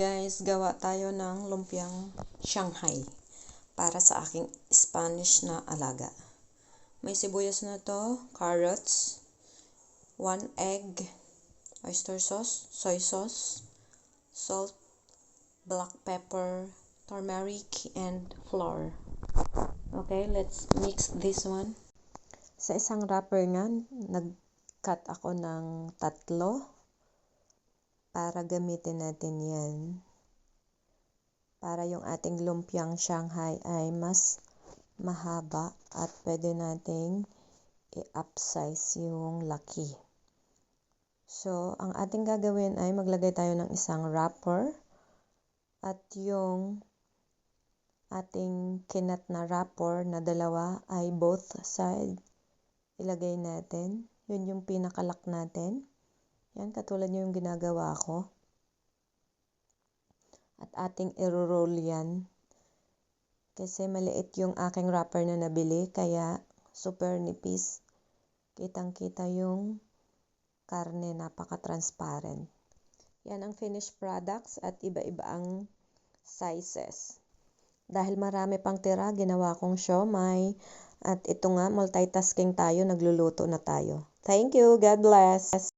Guys, gawa tayo ng lumpiang Shanghai para sa aking Spanish na alaga. May sibuyas na to, carrots, one egg, oyster sauce, soy sauce, salt, black pepper, turmeric, and flour. Okay, let's mix this one. Sa isang wrapper nga, nag-cut ako ng tatlo para gamitin natin yan. Para yung ating lumpiang Shanghai ay mas mahaba at pwede nating i-upsize yung laki. So, ang ating gagawin ay maglagay tayo ng isang wrapper at yung ating kinat na wrapper na dalawa ay both side ilagay natin. Yun yung pinakalak natin. Yan, katulad yung ginagawa ko. At ating i-roll yan. Kasi maliit yung aking wrapper na nabili, kaya super nipis. Kitang-kita yung karne, napaka-transparent. Yan ang finished products at iba-iba ang sizes. Dahil marami pang tira, ginawa kong siomay. At ito nga, multitasking tayo, nagluluto na tayo. Thank you. God bless.